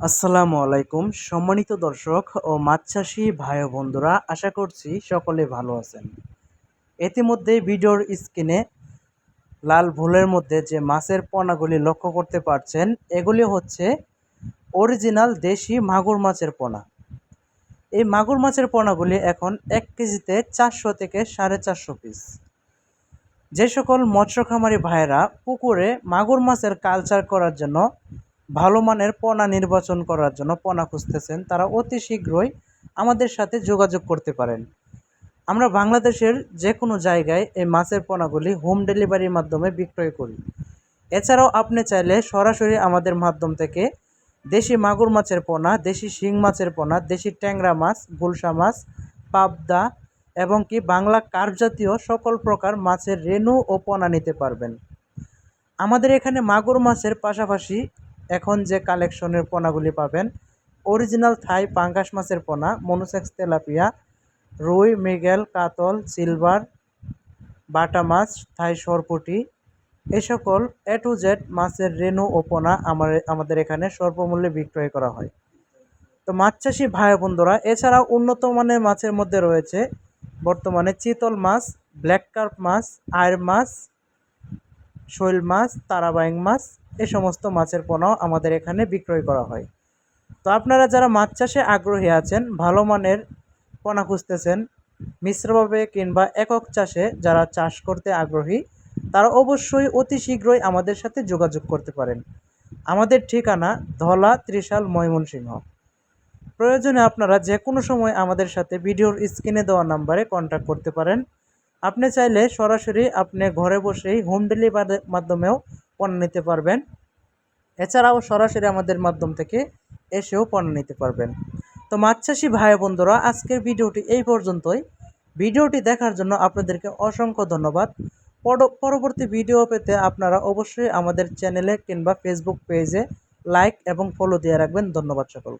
আসসালামু আলাইকুম, সম্মানিত দর্শক ও মাছ চাষি ভাই বন্ধুরা, আশা করছি সকলে ভালো আছেন। ইতিমধ্যে ভিডিওর স্ক্রিনে লাল ভুলের মধ্যে যে মাছের পোনাগুলি লক্ষ্য করতে পারছেন, এগুলি হচ্ছে অরিজিনাল দেশি মাগুর মাছের পোনা। এই মাগুর মাছের পোনাগুলি এখন এক কেজিতে চারশো থেকে সাড়ে চারশো পিস। যে সকল মৎস্য খামারি ভাইয়েরা পুকুরে মাগুর মাছের কালচার করার জন্য ভালো মানের পোনা নির্বাচন করার জন্য পোনা খুঁজতেছেন। তারা অতি শীঘ্রই আমাদের সাথে যোগাযোগ করতে পারেন। আমরা বাংলাদেশের যে কোনো জায়গায় এই মাছের পোনাগুলি হোম ডেলিভারির মাধ্যমে বিক্রয় করি। এছাড়াও আপনি চাইলে সরাসরি আমাদের মাধ্যম থেকে দেশি মাগুর মাছের পোনা, দেশি শিং মাছের পোনা, দেশি ট্যাংরা মাছ, গুলশা মাছ, পাবদা এবং কি বাংলা কার্প জাতীয় সকল প্রকার মাছের রেণু ও পোনা নিতে পারবেন। আমাদের এখানে মাগুর মাছের পাশাপাশি এখন যে কালেকশনের পোনাগুলি পাবেন, অরিজিনাল থাই পাঙ্গাস মাছের পোনা, মনুসেক্স তেলাপিয়া, রুই, মৃগেল, কাতল, সিলভার, বাটা মাছ, থাই সরপুটি এই সকল এ টু জেড মাছের রেণু ও পোনা আমার, আমাদের এখানে স্বল্পমূল্যে বিক্রয় করা হয়। তো মাছ চাষি ভাই বন্ধুরা, এছাড়াও উন্নত মানের মাছের মধ্যে রয়েছে বর্তমানে চিতল মাছ, ব্ল্যাক কার্প মাছ আয়ের মাছ, শৈল মাছ, তারাবাইং মাছ এ সমস্ত মাছের পোনাও আমাদের এখানে বিক্রয় করা হয়। তো আপনারা যারা মাছ চাষে আগ্রহী আছেন, ভালো মানের পোনা খুঁজতেছেন, মিশ্রভাবে কিংবা একক চাষে যারা চাষ করতে আগ্রহী, তারা অবশ্যই অতি শীঘ্রই আমাদের সাথে যোগাযোগ করতে পারেন। আমাদের ঠিকানা ধলা ত্রিশাল ময়মনসিংহ। প্রয়োজনে আপনারা যে কোনো সময় আমাদের সাথে ভিডিওর স্ক্রিনে দেওয়া নাম্বারে কন্ট্যাক্ট করতে পারেন। আপনি চাইলে সরাসরি আপনি ঘরে বসেই হোম ডেলিভারির মাধ্যমেও পণ্য নিতে পারবেন। এছাড়াও সরাসরি আমাদের মাধ্যম থেকে এসেও পণ্য নিতে পারবেন। তো মাছ চাষি ভাই বন্ধুরা, আজকের ভিডিওটি এই পর্যন্তই। ভিডিওটি দেখার জন্য আপনাদেরকে অসংখ্য ধন্যবাদ। পরবর্তী ভিডিও পেতে আপনারা অবশ্যই আমাদের চ্যানেলে কিংবা ফেসবুক পেজে লাইক এবং ফলো দিয়ে রাখবেন। ধন্যবাদ সকলকে।